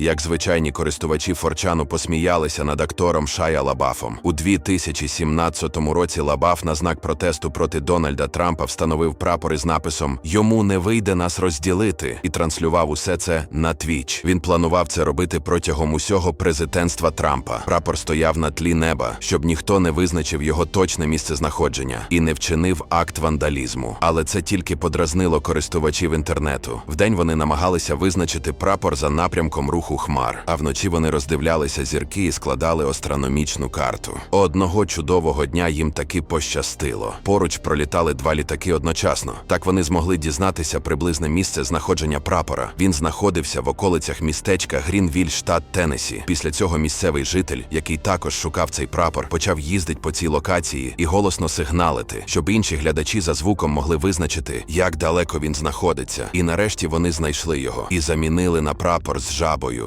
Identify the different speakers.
Speaker 1: Як звичайні користувачі Форчану посміялися над актором Шая Лабафом. У 2017 році Лабаф на знак протесту проти Дональда Трампа встановив прапор із написом Йому не вийде нас розділити і транслював усе це на Твіч. Він планував це робити протягом усього президентства Трампа. Прапор стояв на тлі неба, щоб ніхто не визначив його точне місце знаходження і не вчинив акт вандалізму. Але це тільки подразнило користувачів інтернету. Вдень вони намагалися визначити прапор за напрямком руху хмар, а вночі вони роздивлялися зірки і складали астрономічну карту. Одного чудового дня їм таки пощастило. Поруч пролітали два літаки одночасно. Так вони змогли дізнатися приблизне місце знаходження прапора. Він знаходився в околицях містечка Грінвіль, штат Теннесі. Після цього місцевий житель, який також шукав цей прапор, почав їздити по цій локації і голосно сигналити, щоб інші глядачі за звуком могли визначити, як далеко він знаходиться. І нарешті вони знайшли його і замінили на прапор з жабою.